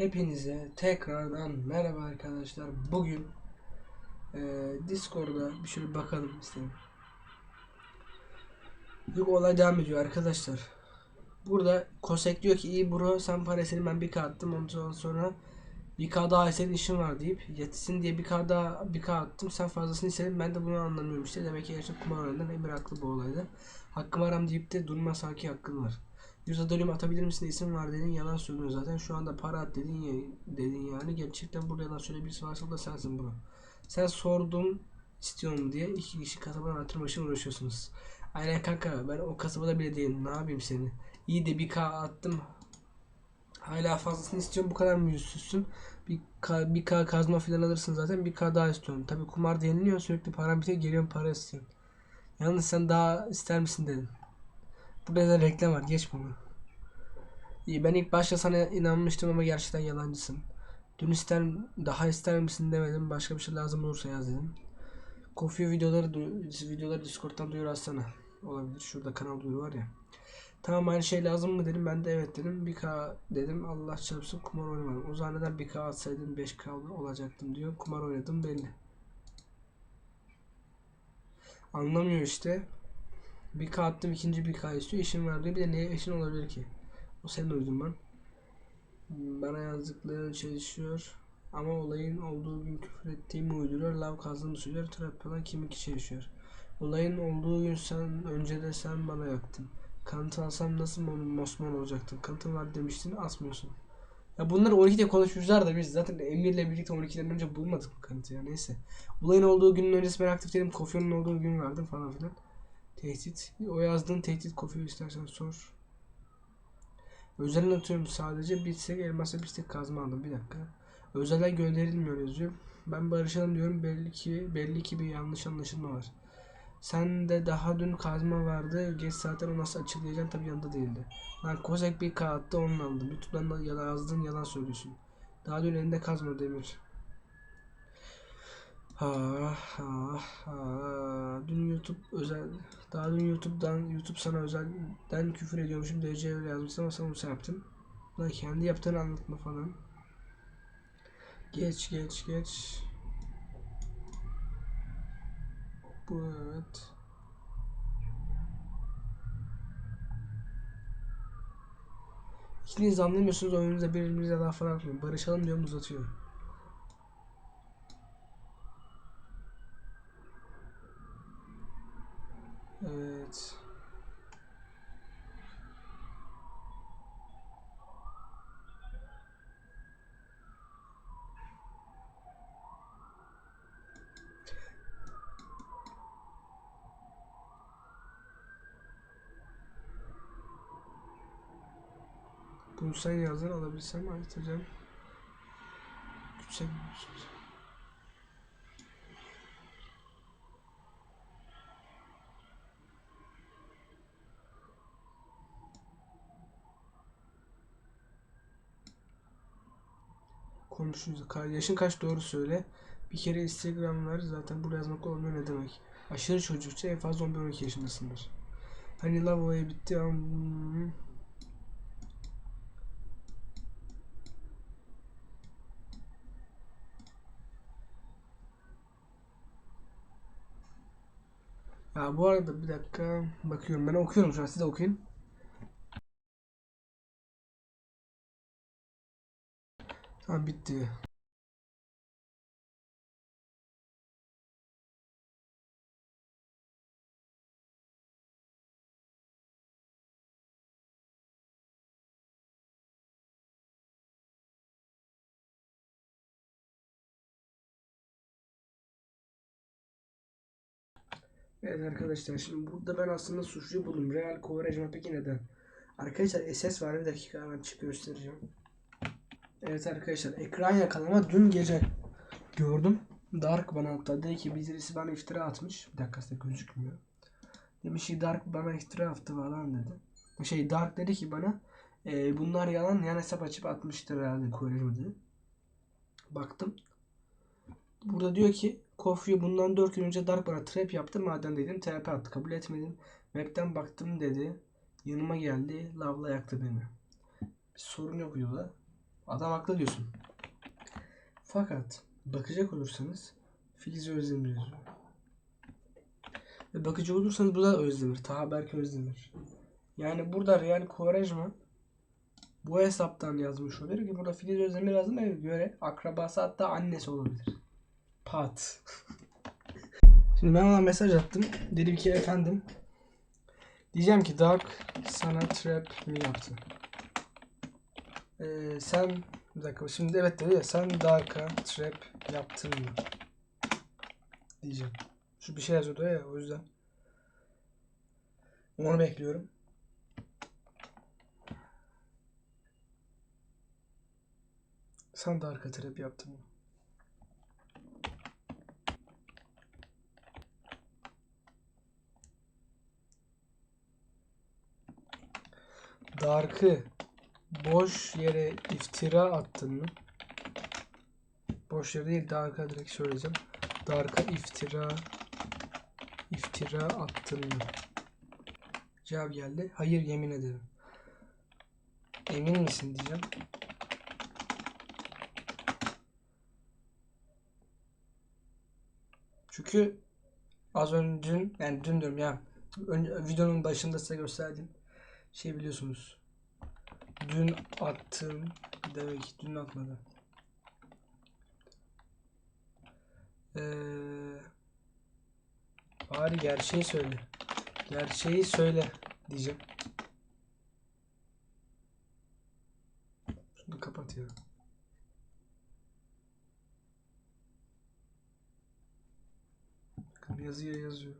Hepinize tekrardan merhaba arkadaşlar. Bugün eee Discord'da bir şöyle bakalım istedim. Yok olay devam ediyor arkadaşlar. Burada Kosek diyor ki iyi bro sen parasını ben bir attım ondan sonra bir k daha senin işin var deyip yetsin diye bir k daha bir k attım sen fazlasını istedin ben de bunu anlamıyorum işte demek ki gerçekten kumar oynadan Emir haklı bu olayda. Hakkım aram deyip de durma sanki hakkın var. Yüzde dönüm atabilir misin isim var dedin yalan söylüyorsun zaten şu anda para at dedin ya dedin yani gerçekten burada yalan söyle birisi varsa da sensin bro. Sen sordum istiyorum diye iki kişi kasabadan artırma için uğraşıyorsunuz. Aynen kanka ben o kasabada bile değilim ne yapayım seni. İyi de bir k attım. Hala fazlasını istiyorum bu kadar mı yüzsüzsün? Bir k, bir k kazma falan alırsın zaten bir k daha istiyorum. Tabi kumar deniliyor sürekli param bitiyor geliyorum para istiyorum. Yalnız sen daha ister misin dedim. Burada da reklam var. Geç bunu. İyi ben ilk başta sana inanmıştım ama gerçekten yalancısın. Dün ister daha ister misin demedim. Başka bir şey lazım olursa yaz dedim. Kofi videoları videoları Discord'dan duyur atsana. Olabilir. Şurada kanal duyuru var ya. Tamam aynı şey lazım mı dedim. Ben de evet dedim. 1K dedim. Allah çarpsın kumar oynamadım. O zaman neden 1K atsaydın 5K olacaktım diyor. Kumar oynadım belli. Anlamıyor işte. Bir K attım ikinci bir K istiyor. İşin var diyor. Bir de neye eşin olabilir ki? O senin uydun ben. Bana yazdıkların çelişiyor. Ama olayın olduğu gün küfür ettiğimi uyduruyor. Lav kazdığımı söylüyor. Trap falan kim iki çelişiyor. Olayın olduğu gün sen önce de sen bana yaktın. Kanıtı alsam nasıl mo- mosmon olacaktın? Kanıtın var demiştin asmıyorsun. Ya bunları 12'de konuşmuşlar da biz zaten Emir'le birlikte 12'den önce bulmadık bu kanıtı ya neyse. Olayın olduğu günün öncesi ben aktif değilim. Kofyonun olduğu gün vardım falan filan. Tehdit. O yazdığın tehdit kofiyi istersen sor. Özelden atıyorum sadece bir tek elmasa bir tek kazma aldım. Bir dakika. Özelden gönderilmiyor yazıyor. Ben barışalım diyorum. Belli ki belli ki bir yanlış anlaşılma var. Sen de daha dün kazma vardı. Geç saatten o nasıl açıklayacaksın tabii yanında değildi. Lan Kozek bir kağıtta onu aldım. YouTube'dan da yalan yazdın yalan söylüyorsun. Daha dün elinde kazma Demir. Dün YouTube özel daha dün YouTube'dan YouTube sana özelden küfür ediyormuşum öyle yazmışsın ama onu sen yaptın. Lan kendi yaptığını anlatma falan. Geç geç geç. Bu evet. İkiniz anlamıyorsunuz oyununuza birbirinize laf falan. Barışalım diyorum uzatıyor. Evet. Bunu sen yazdın alabilsem açacağım. Yüksek Konuşuyoruz. Ka- Yaşın kaç doğru söyle. Bir kere Instagram var zaten buraya yazmak olmuyor ne demek. Aşırı çocukça en fazla 11-12 yaşındasındır. Hani love olayı bitti ama Ya bu arada bir dakika bakıyorum ben okuyorum şu an siz de okuyun. Tamam bitti. Evet arkadaşlar şimdi burada ben aslında suçluyu buldum. Real Kovarejma peki neden? Arkadaşlar SS var bir dakika hemen çık göstereceğim. Evet arkadaşlar ekran yakalama dün gece gördüm. Dark bana hatta dedi ki birisi bana iftira atmış. Bir dakika size gözükmüyor. Demiş ki Dark bana iftira attı falan dedi. Şey Dark dedi ki bana e, bunlar yalan yan hesap açıp atmıştır herhalde Kovarejma dedi. Baktım. Burada diyor ki Kofi bundan 4 gün önce Dark bana trap yaptı. Maden dedim TP attı. Kabul etmedim. Web'den baktım dedi. Yanıma geldi. Lavla yaktı beni. Bir sorun yok videoda. Adam haklı diyorsun. Fakat bakacak olursanız Filiz Özdemir. Ve bakacak olursanız bu da Özdemir. Taha Berk Özdemir. Yani burada Real Quaresma bu hesaptan yazmış olabilir ki burada Filiz Özdemir yazdığına göre akrabası hatta annesi olabilir. Pat. Şimdi ben ona mesaj attım. Dedim ki efendim diyeceğim ki Dark sana trap mi yaptı? Ee, sen bir dakika şimdi evet dedi ya sen Dark'a trap yaptın mı? Diyeceğim. Şu bir şey yazıyordu ya o yüzden. Onu bekliyorum. Sen Dark'a trap yaptın mı? Dark'ı boş yere iftira attın mı? Boş yere değil Dark'a direkt söyleyeceğim. Dark'a iftira iftira attın mı? Cevap geldi. Hayır yemin ederim. Emin misin diyeceğim. Çünkü az önce dün yani dün diyorum ya ön- videonun başında size gösterdiğim şey biliyorsunuz. Dün attım demek dün atmadı. Ee, bari gerçeği söyle. Gerçeği söyle diyeceğim. Şunu kapat ya. Bakın yazıya yazıyor.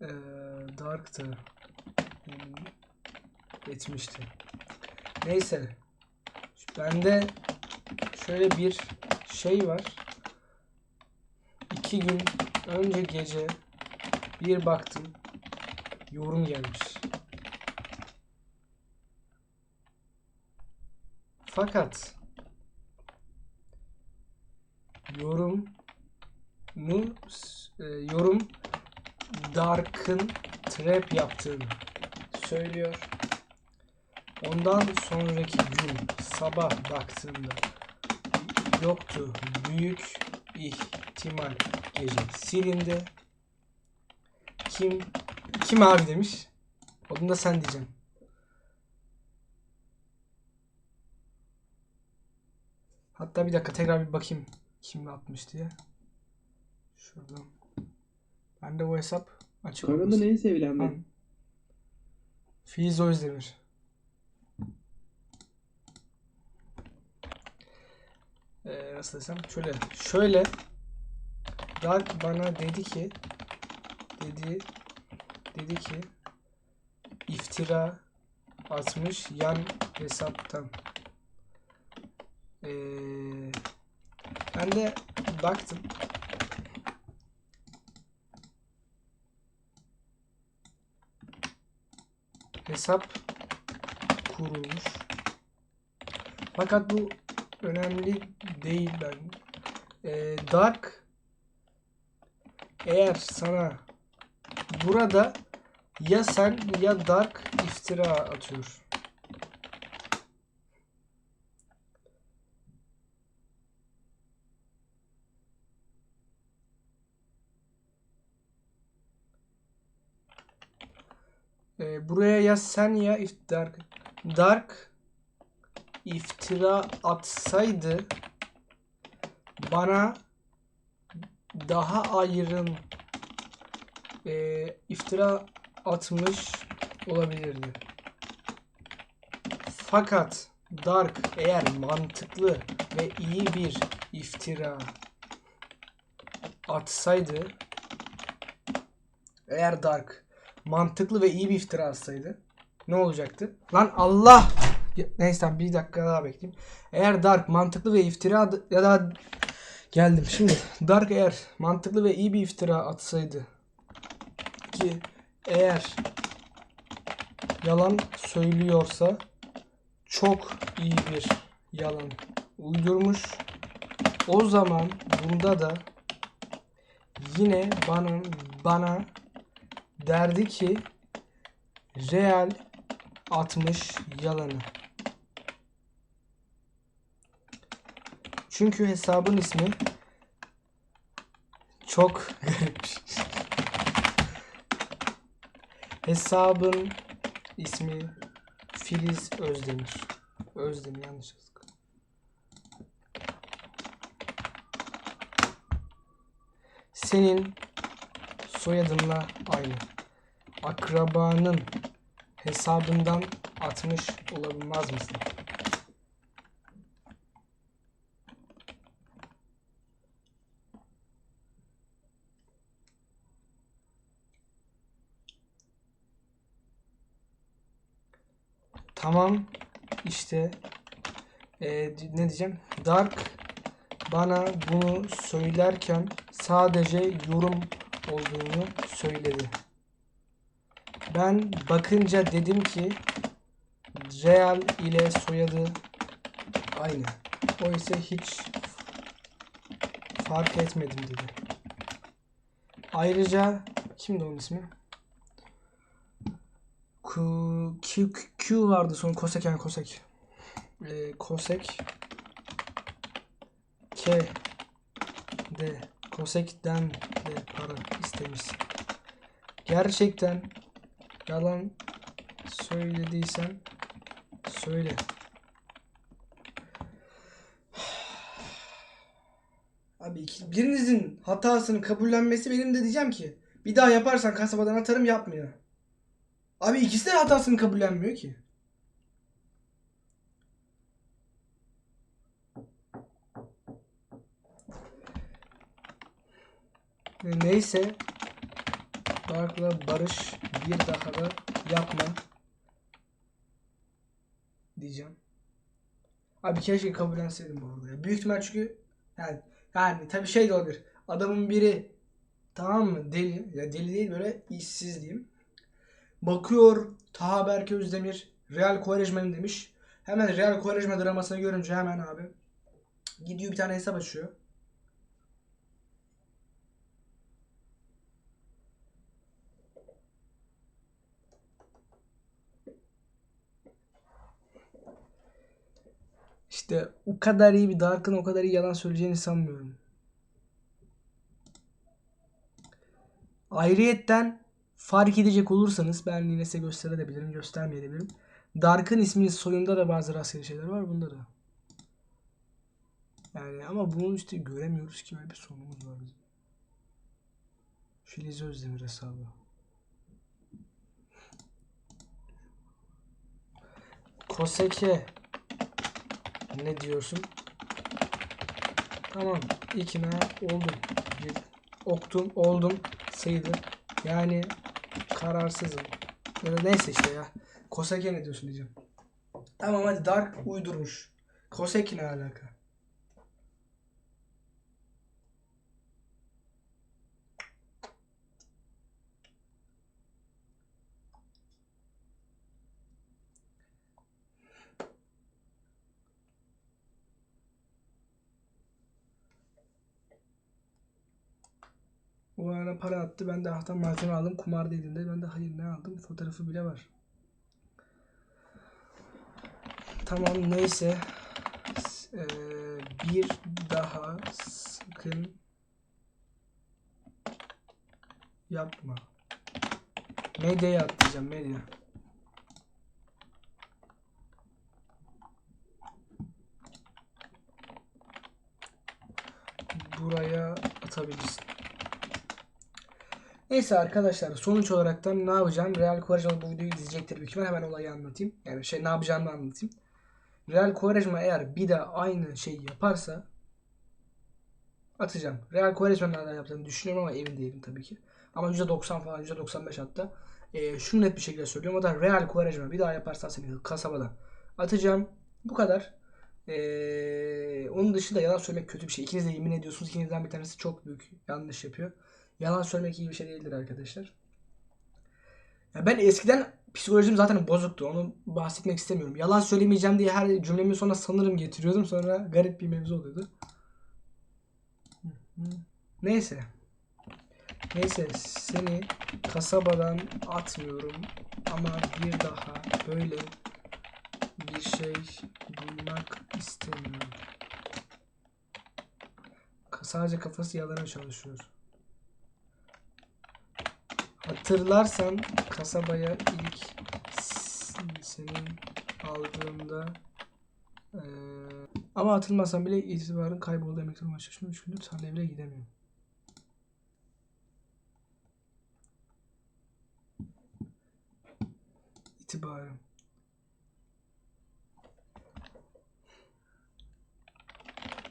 Ee, Hmm, Geçmişti. Neyse. Bende şöyle bir şey var. İki gün önce gece bir baktım. Yorum gelmiş. Fakat yorum mu e, yorum Dark'ın trap yaptığını söylüyor. Ondan sonraki gün sabah baktığımda yoktu. Büyük ihtimal gece silindi. Kim kim abi demiş. Onu da sen diyeceksin. Hatta bir dakika tekrar bir bakayım kim atmış diye. Şuradan. Ben de bu hesap açık olmasın. en sevilen ben. Filiz Özdemir. Ee, nasıl desem? Şöyle. Şöyle. Dark bana dedi ki dedi dedi ki iftira atmış yan hesaptan. Ee, ben de baktım. Hesap kurulmuş. Fakat bu önemli değil ben. Ee, Dark eğer sana burada ya sen ya Dark iftira atıyor. Ee, buraya ya sen ya if- Dark Dark iftira atsaydı bana daha ayrın e, iftira atmış olabilirdi. Fakat Dark eğer mantıklı ve iyi bir iftira atsaydı eğer Dark mantıklı ve iyi bir iftira atsaydı ne olacaktı? Lan Allah! Neyse bir dakika daha bekleyeyim. Eğer Dark mantıklı ve iftira ya da geldim şimdi. Dark eğer mantıklı ve iyi bir iftira atsaydı ki eğer yalan söylüyorsa çok iyi bir yalan uydurmuş. O zaman bunda da yine bana bana derdi ki Real 60 yalanı. Çünkü hesabın ismi çok garip. Hesabın ismi Filiz Özdemir. Özdemir yanlış yazdık. Senin soyadınla aynı. Akrabanın hesabından atmış olamaz mısın? Tamam işte eee, ne diyeceğim? Dark bana bunu söylerken sadece yorum olduğunu söyledi. Ben bakınca dedim ki Real ile soyadı aynı. O ise hiç fark etmedim dedi. Ayrıca kimdi onun ismi? Q, Q, Q vardı son Kosek yani Kosek. Ee, Kosek K de Kosek'ten de para istemiş. Gerçekten yalan söylediysen söyle. Abi birinizin hatasını kabullenmesi benim de diyeceğim ki bir daha yaparsan kasabadan atarım yapmıyor. Abi ikisi de hatasını kabullenmiyor ki. Neyse. Dark'la barış bir daha da yapma. Diyeceğim. Abi keşke kabullenseydim bu arada. Büyük ihtimal çünkü yani yani tabii şey de olabilir. Adamın biri tamam mı deli ya deli değil böyle işsiz diyeyim. Bakıyor Taha Berke Özdemir Real Quaresma'nın demiş. Hemen Real Quaresma dramasını görünce hemen abi gidiyor bir tane hesap açıyor. İşte o kadar iyi bir Dark'ın o kadar iyi yalan söyleyeceğini sanmıyorum. Ayrıyetten fark edecek olursanız ben yine size gösterebilirim, göstermeyebilirim. Dark'ın isminin soyunda da bazı rastgele şeyler var bunda da. Yani ama bunu işte göremiyoruz ki böyle bir sorunumuz var bizim. Filiz Özdemir hesabı. Koseke ne diyorsun? Tamam ikna oldum. Bir oktum oldum sayılır. Yani kararsızım. Da neyse işte ya. Koseke ne diyorsun diyeceğim. Tamam hadi Dark uydurmuş. Koseki ne alaka? O bana para attı. Ben de ahtan malzeme aldım. Kumar dediğinde ben de hayır ne aldım? Fotoğrafı bile var. Tamam neyse. Eee, bir daha sakın yapma. Medyaya atlayacağım medya. Buraya atabilirsin. Neyse arkadaşlar sonuç olaraktan ne yapacağım? Real Quaresma bu videoyu izleyecektir büyük ihtimal. Hemen olayı anlatayım. Yani şey ne yapacağımı anlatayım. Real Quaresma eğer bir de aynı şeyi yaparsa atacağım. Real Quaresma'nın nereden yaptığını düşünüyorum ama emin değilim tabii ki. Ama %90 falan %95 hatta. Ee, şunu net bir şekilde söylüyorum. O da Real Quaresma bir daha yaparsa seni kasabadan atacağım. Bu kadar. Ee, onun dışında yalan söylemek kötü bir şey. İkiniz de yemin ediyorsunuz. İkinizden bir tanesi çok büyük yanlış yapıyor. Yalan söylemek iyi bir şey değildir arkadaşlar. Ya ben eskiden psikolojim zaten bozuktu. Onu bahsetmek istemiyorum. Yalan söylemeyeceğim diye her cümlemin sonuna sanırım getiriyordum. Sonra garip bir mevzu oluyordu. Neyse. Neyse seni kasabadan atmıyorum ama bir daha böyle bir şey duymak istemiyorum. Sadece kafası yalana çalışıyor. Hatırlarsan kasabaya ilk s- seni aldığımda eee, ama hatırlamazsan bile itibarın kayboldu emekli başlaşma 3 gündür tarlaya bile gidemiyorum. İtibarım.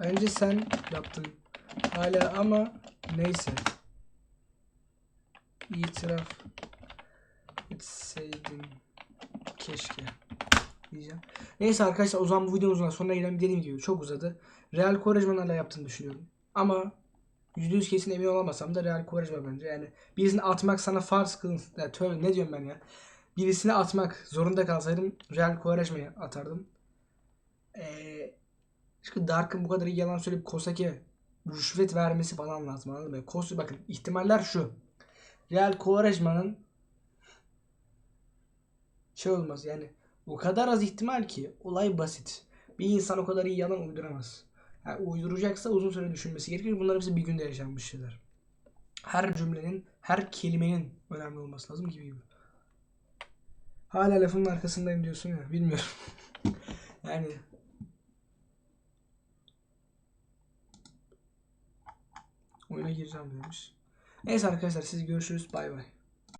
Bence sen yaptın. Hala ama neyse. İtiraf etseydin keşke diyeceğim. Neyse arkadaşlar o zaman bu videomuzun sonuna gelen dediğim gibi çok uzadı. Real Quaresma'nın hala yaptığını düşünüyorum. Ama %100 kesin emin olamasam da Real Quaresma bence. Yani birisini atmak sana farz kılın. Ya, tövbe, ne diyorum ben ya. Birisini atmak zorunda kalsaydım Real Quaresma'yı atardım. Ee, çünkü Dark'ın bu kadar iyi yalan söyleyip Kosak'e rüşvet vermesi falan lazım anladın mı? Kos bakın ihtimaller şu. Real Quaresma'nın şey olmaz yani o kadar az ihtimal ki olay basit. Bir insan o kadar iyi yalan uyduramaz. Yani uyduracaksa uzun süre düşünmesi gerekir. Bunlar hepsi bir günde yaşanmış şeyler. Her cümlenin, her kelimenin önemli olması lazım gibi gibi. Hala lafımın arkasındayım diyorsun ya. Bilmiyorum. yani oyuna gireceğim demiş. Neyse arkadaşlar siz görüşürüz. Bay bay.